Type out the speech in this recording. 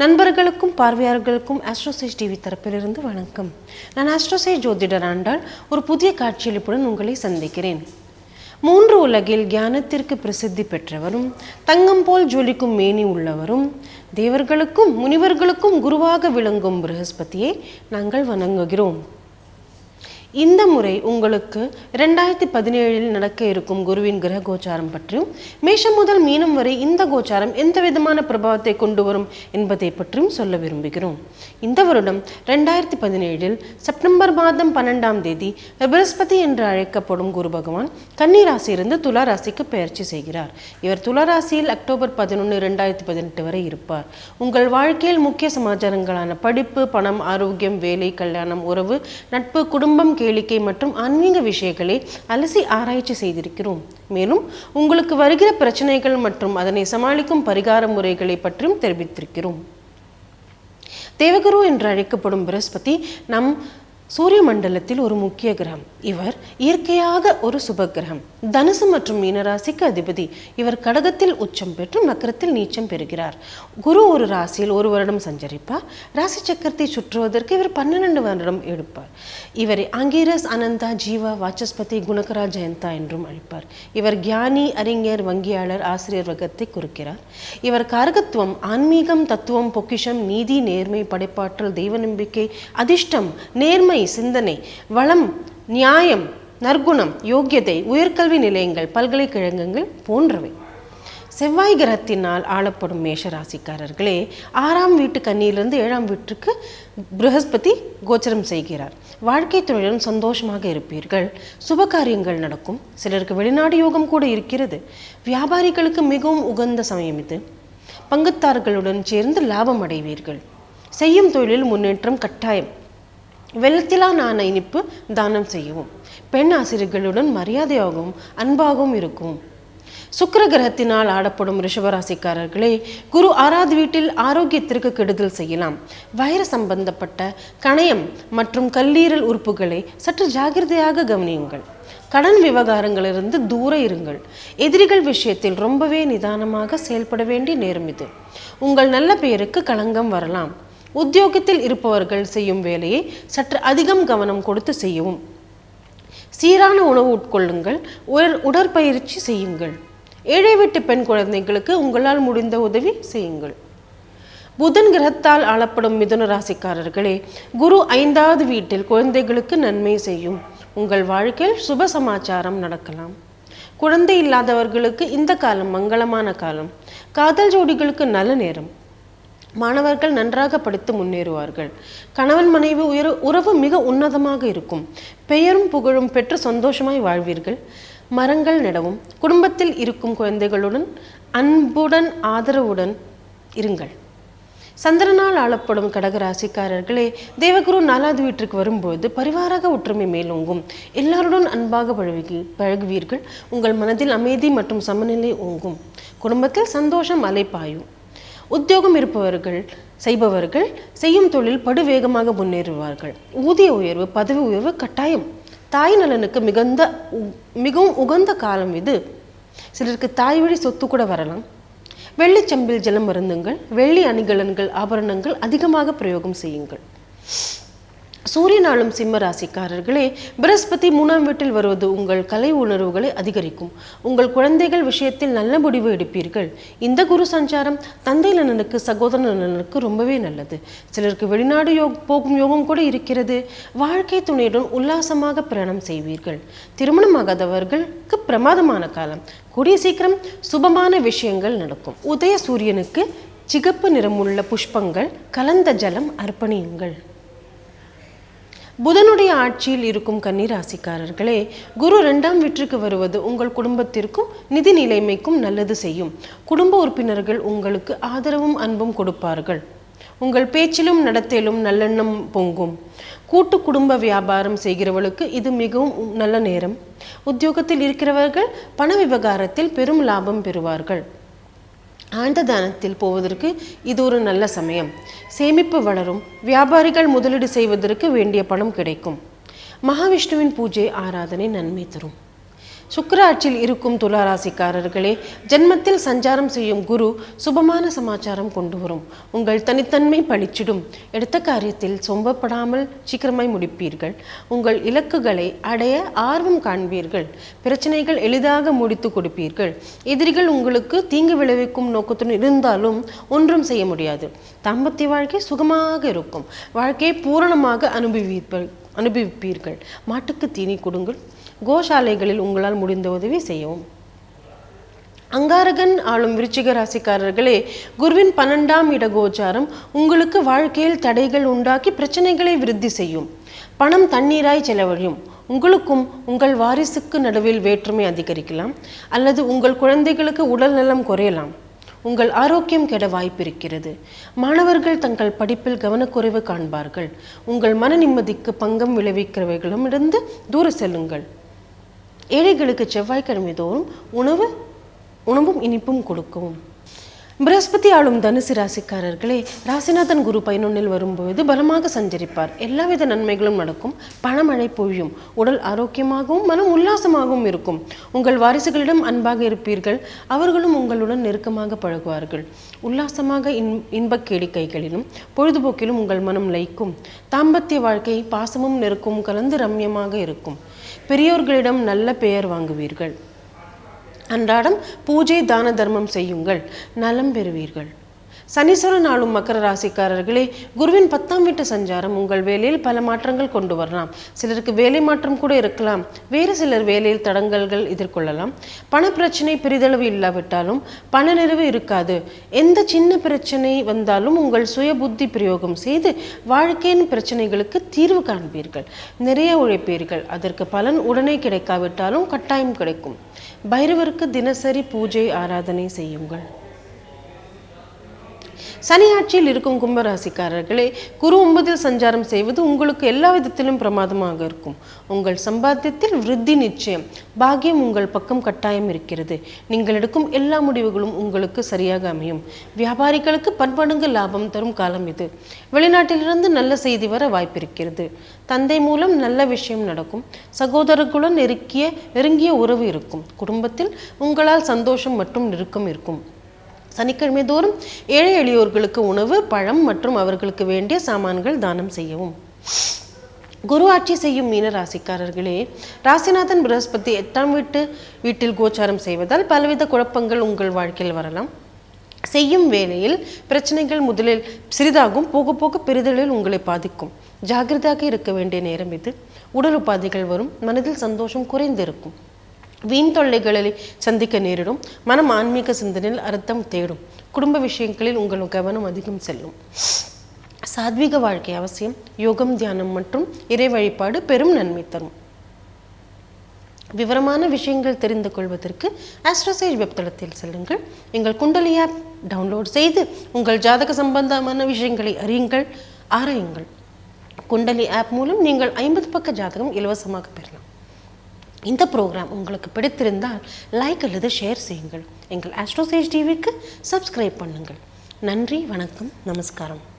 நண்பர்களுக்கும் பார்வையாளர்களுக்கும் ஆஸ்ட்ரோசேஜ் டிவி தரப்பிலிருந்து வணக்கம். நான் ஆஸ்ட்ரோசேஜ் ஜோதிடர் ஆண்டாள். ஒரு புதிய காட்சியளிப்புடன் உங்களை சந்திக்கிறேன். மூன்று உலகில் ஞானத்திற்கு பிரசித்தி பெற்றவரும் தங்கம் போல் ஜொலிக்கும் மேனி உள்ளவரும் தேவர்களுக்கும் முனிவர்களுக்கும் குருவாக விளங்கும் ப்ரகஸ்பதியை நாங்கள் வணங்குகிறோம். இந்த முறை உங்களுக்கு ரெண்டாயிரத்தி பதினேழில் நடக்க இருக்கும் குருவின் கிரக கோச்சாரம் பற்றியும் மேஷம் முதல் மீனம் வரை இந்த கோச்சாரம் எந்த விதமான பிரபாவத்தை கொண்டு வரும் என்பதை பற்றியும் சொல்ல விரும்புகிறோம். இந்த வருடம் ரெண்டாயிரத்தி பதினேழில் செப்டம்பர் மாதம் பன்னெண்டாம் தேதி பிரகஸ்பதி என்று அழைக்கப்படும் குரு பகவான் கன்னிராசியிலிருந்து துலா ராசிக்கு பெயர்ச்சி செய்கிறார். இவர் துலா ராசியில் அக்டோபர் பதினொன்று ரெண்டாயிரத்தி பதினெட்டு வரை இருப்பார். உங்கள் வாழ்க்கையில் முக்கிய சமாச்சாரங்களான படிப்பு பணம் ஆரோக்கியம் வேலை கல்யாணம் உறவு நட்பு குடும்பம் கேளிக்கை மற்றும் ஆன்மீக விஷயங்களை அலசி ஆராய்ச்சி செய்திருக்கிறோம். மேலும் உங்களுக்கு வருகிற பிரச்சனைகள் மற்றும் அதனை சமாளிக்கும் பரிகார முறைகளை பற்றியும் தெரிவித்திருக்கிறோம். தேவகுரு என்று அழைக்கப்படும் பிரகஸ்பதி நம் சூரிய மண்டலத்தில் ஒரு முக்கிய கிரகம். இவர் இயற்கையாக ஒரு சுப கிரகம் தனுசு மற்றும் மீனராசிக்கு அதிபதி. இவர் கடகத்தில் உச்சம் பெற்று மக்கரத்தில் நீச்சம் பெறுகிறார். குரு ஒரு ராசியில் ஒரு வருடம் சஞ்சரிப்பார். ராசி சக்கரத்தை சுற்றுவதற்கு இவர் பன்னிரண்டு வருடம் எடுப்பார். இவரை அங்கீரஸ் அனந்தா ஜீவா வாச்சஸ்பதி குணகரா ஜெயந்தா என்றும் அழைப்பார். இவர் கியானி அறிஞர் வங்கியாளர் ஆசிரியர் வகத்தை குறிக்கிறார். இவர் காரகத்துவம் ஆன்மீகம் தத்துவம் பொக்கிஷம் நீதி நேர்மை படைப்பாற்றல் தெய்வ நம்பிக்கை அதிர்ஷ்டம் நேர்மை சிந்தனை வளம் நியாயம் நற்குணம் யோக்கியதை உயர்கல்வி நிலையங்கள் பல்கலைக்கழகங்கள் போன்றவை. செவ்வாய் கிரகத்தினால் ஆளப்படும் மேஷராசிக்காரர்களே ஆறாம் வீட்டு கண்ணியிலிருந்து ஏழாம் வீட்டுக்கு ப்ரஹஸ்பதி கோச்சரம் செய்கிறார். வாழ்க்கை துணையுடன் சந்தோஷமாக இருப்பீர்கள். சுபகாரியங்கள் நடக்கும். சிலருக்கு வெளிநாடு யோகம் கூட இருக்கிறது. வியாபாரிகளுக்கு மிகவும் உகந்த சமயம் இது. பங்குத்தார்களுடன் சேர்ந்து லாபம் அடைவீர்கள். செய்யும் தொழிலில் முன்னேற்றம் கட்டாயம். வெள்ளத்திலா நாண இனிப்பு தானம் செய்யவும். பெண் ஆசிரியர்களுடன் மரியாதையாகவும் அன்பாகவும் இருக்கும். சுக்கர கிரகத்தினால் ஆடப்படும் ரிஷபராசிக்காரர்களே குரு ஆறாவது வீட்டில் ஆரோக்கியத்திற்கு கெடுதல் செய்யலாம். வைர சம்பந்தப்பட்ட கணையம் மற்றும் கல்லீரல் உறுப்புகளை சற்று ஜாகிரதையாக கவனியுங்கள். கடன் விவகாரங்களிலிருந்து தூர இருங்கள். எதிரிகள் விஷயத்தில் ரொம்பவே நிதானமாக செயல்பட வேண்டிய நேரம் இது. உங்கள் நல்ல பெயருக்கு களங்கம் வரலாம். உத்தியோகத்தில் இருப்பவர்கள் செய்யும் வேலையை சற்று அதிகம் கவனம் கொடுத்து செய்யவும். சீரான உணவு உட்கொள்ளுங்கள். உடல் உடற்பயிற்சி செய்யுங்கள். ஏழை வீட்டு பெண் குழந்தைகளுக்கு உங்களால் முடிந்த உதவி செய்யுங்கள். புதன் கிரகத்தால் ஆளப்படும் மிதுன ராசிக்காரர்களே குரு ஐந்தாவது வீட்டில் குழந்தைகளுக்கு நன்மை செய்யும். உங்கள் வாழ்க்கையில் சுப சமாச்சாரம் நடக்கலாம். குழந்தை இல்லாதவர்களுக்கு இந்த காலம் மங்களமான காலம். காதல் ஜோடிகளுக்கு நல்ல நேரம். மாணவர்கள் நன்றாக படித்து முன்னேறுவார்கள். கணவன் மனைவி உயர் உறவு மிக உன்னதமாக இருக்கும். பெயரும் புகழும் பெற்று சந்தோஷமாய் வாழ்வீர்கள். மரங்கள் நடவும். குடும்பத்தில் இருக்கும் குழந்தைகளுடன் அன்புடன் ஆதரவுடன் இருங்கள். சந்திரனால் ஆளப்படும் கடகராசிக்காரர்களே தேவகுரு நாலாவது வீட்டிற்கு வரும்போது பரிவாராக ஒற்றுமை மேலோங்கும். எல்லாருடன் அன்பாக பழகி பழகுவீர்கள். உங்கள் மனதில் அமைதி மற்றும் சமநிலை ஓங்கும். குடும்பத்தில் சந்தோஷம் அலைப்பாயும் உத்தியோகம் இருப்பவர்கள் செய்பவர்கள் செய்யும் தொழில் படுவேகமாக முன்னேறுவார்கள். ஊதிய உயர்வு பதவி உயர்வு கட்டாயம். தாய் நலனுக்கு மிகுந்த உ- மிகவும் உகந்த காலம் இது. சிலருக்கு தாய் வழி சொத்து கூட வரலாம். வெள்ளிச்சம்பில் ஜலம் மருந்துங்கள் வெள்ளி அணிகலன்கள் ஆபரணங்கள் அதிகமாக பிரயோகம் செய்யுங்கள். சூரியனாலும் சிம்ம ராசிக்காரர்களே பிரகஸ்பதி மூணாம் வீட்டில் வருவது உங்கள் கலை உணர்வுகளை அதிகரிக்கும். உங்கள் குழந்தைகள் விஷயத்தில் நல்ல முடிவு எடுப்பீர்கள். இந்த குரு சஞ்சாரம் தந்தை நலனுக்கு சகோதர நலனுக்கு ரொம்பவே நல்லது. சிலருக்கு வெளிநாடு யோக் போகும் யோகம் கூட இருக்கிறது. வாழ்க்கை துணையுடன் உல்லாசமாக பிரயாணம் செய்வீர்கள். திருமணமாகாதவர்களுக்கு பிரமாதமான காலம். கூடிய சீக்கிரம் சுபமான விஷயங்கள் நடக்கும். உதய சூரியனுக்கு சிகப்பு நிறமுள்ள புஷ்பங்கள் கலந்த ஜலம் அர்ப்பணியுங்கள். புதனுடைய ஆட்சியில் இருக்கும் கன்னிராசிக்காரர்களே குரு ரெண்டாம் வீட்டிற்கு வருவது உங்கள் குடும்பத்திற்கும் நிதி நிலைமைக்கும் நல்லது செய்யும். குடும்ப உறுப்பினர்கள் உங்களுக்கு ஆதரவும் அன்பும் கொடுப்பார்கள். உங்கள் பேச்சிலும் நடத்தையிலும் நல்லெண்ணம் பொங்கும். கூட்டு குடும்ப வியாபாரம் செய்கிறவர்களுக்கு இது மிகவும் நல்ல நேரம். உத்தியோகத்தில் இருக்கிறவர்கள் பண விவகாரத்தில் பெரும் லாபம் பெறுவார்கள். ஆண்ட தானத்தில் போவதற்கு இது ஒரு நல்ல சமயம். சேமிப்பு வளரும். வியாபாரிகள் முதலீடு செய்வதற்கு வேண்டிய பணம் கிடைக்கும். மகாவிஷ்ணுவின் பூஜை ஆராதனை நன்மை தரும். சுக்கராட்சியில் இருக்கும் துளாராசிக்காரர்களே ஜென்மத்தில் சஞ்சாரம் செய்யும் குரு சுபமான சமாச்சாரம் கொண்டு வரும். உங்கள் தனித்தன்மை பழிச்சிடும். எடுத்த காரியத்தில் சொம்பப்படாமல் சீக்கிரமாய் முடிப்பீர்கள். உங்கள் இலக்குகளை அடைய ஆர்வம் காண்பீர்கள். பிரச்சனைகள் எளிதாக முடித்து கொடுப்பீர்கள். எதிரிகள் உங்களுக்கு தீங்கு விளைவிக்கும் நோக்கத்துடன் இருந்தாலும் ஒன்றும் செய்ய முடியாது. தாம்பத்திய வாழ்க்கை சுகமாக இருக்கும். வாழ்க்கையை பூரணமாக அனுபவிப்ப அனுபவிப்பீர்கள். மாட்டுக்கு தீனி கொடுங்கள். கோசாலைகளில் உங்களால் முடிந்த உதவி செய்யவும். அங்காரகன் ஆளும் விருச்சிக ராசிக்காரர்களே குருவின் பன்னெண்டாம் இட கோச்சாரம் உங்களுக்கு வாழ்க்கையில் தடைகள் உண்டாக்கி பிரச்சனைகளை விருத்தி செய்யும். பணம் தண்ணீராய் செலவழியும். உங்களுக்கும் உங்கள் வாரிசுக்கு நடுவில் வேற்றுமை அதிகரிக்கலாம். அல்லது உங்கள் குழந்தைகளுக்கு உடல் நலம் குறையலாம். உங்கள் ஆரோக்கியம் கெட வாய்ப்பிருக்கிறது. மாணவர்கள் தங்கள் படிப்பில் கவனக்குறைவு காண்பார்கள். உங்கள் மன நிம்மதிக்கு பங்கம் விளைவிக்கிறவைகளிடமிருந்து தூர செல்லுங்கள். ஏழைகளுக்கு செவ்வாய்க்கிழமை தோறும் உணவு உணவும் இனிப்பும் கொடுக்கும். பிரகஸ்பதி ஆளும் தனுசு ராசிக்காரர்களே ராசிநாதன் குரு பதினொன்னில் வரும்போது பலமாக சஞ்சரிப்பார். எல்லாவித நன்மைகளும் நடக்கும். பணமழை பொழியும். உடல் ஆரோக்கியமாகவும் மனம் உல்லாசமாகவும் இருக்கும். உங்கள் வாரிசுகளிடம் அன்பாக இருப்பீர்கள். அவர்களும் உங்களுடன் நெருக்கமாக பழகுவார்கள். உல்லாசமாக இன் இன்பக் கேளிக்கைகளிலும் பொழுதுபோக்கிலும் உங்கள் மனம் லயிக்கும். தாம்பத்திய வாழ்க்கை பாசமும் நெருக்கும் கலந்து ரம்யமாக இருக்கும். பெரியோர்களிடம் நல்ல பெயர் வாங்குவீர்கள். அன்றாடம் பூஜை தான தர்மம் செய்யுங்கள். நலம் பெறுவீர்கள். சனீஸ்வரன் ஆளும் மக்கர ராசிக்காரர்களே குருவின் பத்தாம் வீட்டு சஞ்சாரம் உங்கள் வேலையில் பல மாற்றங்கள் கொண்டு வரலாம். சிலருக்கு வேலை மாற்றம் கூட இருக்கலாம். வேறு சிலர் வேலையில் தடங்கல்கள் எதிர்கொள்ளலாம். பண பிரச்சனை பெரிதளவு இல்லாவிட்டாலும் பண நிறைவு இருக்காது. எந்த சின்ன பிரச்சனை வந்தாலும் உங்கள் சுய புத்தி பிரயோகம் செய்து வாழ்க்கையின் பிரச்சனைகளுக்கு தீர்வு காண்பீர்கள். நிறைய உழைப்பீர்கள். அதற்கு பலன் உடனே கிடைக்காவிட்டாலும் கட்டாயம் கிடைக்கும். பைரவருக்கு தினசரி பூஜை ஆராதனை செய்யுங்கள். சனியாட்சியில் இருக்கும் கும்பராசிக்காரர்களே குரு ஒன்பதில் சஞ்சாரம் செய்வது உங்களுக்கு எல்லா விதத்திலும் பிரமாதமாக இருக்கும். உங்கள் சம்பாத்தியத்தில் விருத்தி நிச்சயம். பாகியம் உங்கள் பக்கம் கட்டாயம் இருக்கிறது. நீங்கள் எடுக்கும் எல்லா முடிவுகளும் உங்களுக்கு சரியாக அமையும். வியாபாரிகளுக்கு பன்மடங்கு லாபம் தரும் காலம் இது. வெளிநாட்டிலிருந்து நல்ல செய்தி வர வாய்ப்பிருக்கிறது. தந்தை மூலம் நல்ல விஷயம் நடக்கும். சகோதரர்களுடன் நெருக்கிய நெருங்கிய உறவு இருக்கும். குடும்பத்தில் உங்களால் சந்தோஷம் மற்றும் நெருக்கம் இருக்கும். சனிக்கிழமை தோறும் ஏழை எளியோர்களுக்கு உணவு பழம் மற்றும் அவர்களுக்கு வேண்டிய சாமான்கள் தானம் செய்யவும். குரு ஆட்சி செய்யும் மீன ராசிக்காரர்களே ராசிநாதன் பிரகஸ்பதி எட்டாம் வீட்டு வீட்டில் கோச்சாரம் செய்வதால் பலவித குழப்பங்கள் உங்கள் வாழ்க்கையில் வரலாம். செய்யும் வேலையில் பிரச்சனைகள் முதலில் சிறிதாகும் போக போக பெரிதலில் உங்களை பாதிக்கும். ஜாகிரதையாக இருக்க வேண்டிய நேரம் இது. உடல் உபாதைகள் வரும் மனதில் சந்தோஷம் குறைந்திருக்கும். வீண் தொல்லைகளை சந்திக்க நேரிடும். மனம் ஆன்மீக சிந்தனையில் அர்த்தம் தேடும். குடும்ப விஷயங்களில் உங்கள் கவனம் அதிகம் செல்லும். சாத்வீக வாழ்க்கை அவசியம். யோகம் தியானம் மற்றும் இறை வழிபாடு பெரும் நன்மை தரும். விவரமான விஷயங்கள் தெரிந்து கொள்வதற்கு ஆஸ்ட்ரோசேஜ் வெப்தளத்தில் செல்லுங்கள். எங்கள் குண்டலி ஆப் டவுன்லோட் செய்து உங்கள் ஜாதக சம்பந்தமான விஷயங்களை அறியுங்கள் ஆராயுங்கள். குண்டலி ஆப் மூலம் நீங்கள் ஐம்பது பக்க ஜாதகம் இலவசமாக பெறலாம். இந்த ப்ரோக்ராம் உங்களுக்கு பிடித்திருந்தால் லைக் அல்லது ஷேர் செய்யுங்கள். எங்கள் ஆஸ்ட்ரோசேஜ் டிவிக்கு சப்ஸ்கிரைப் பண்ணுங்கள். நன்றி வணக்கம் நமஸ்காரம்.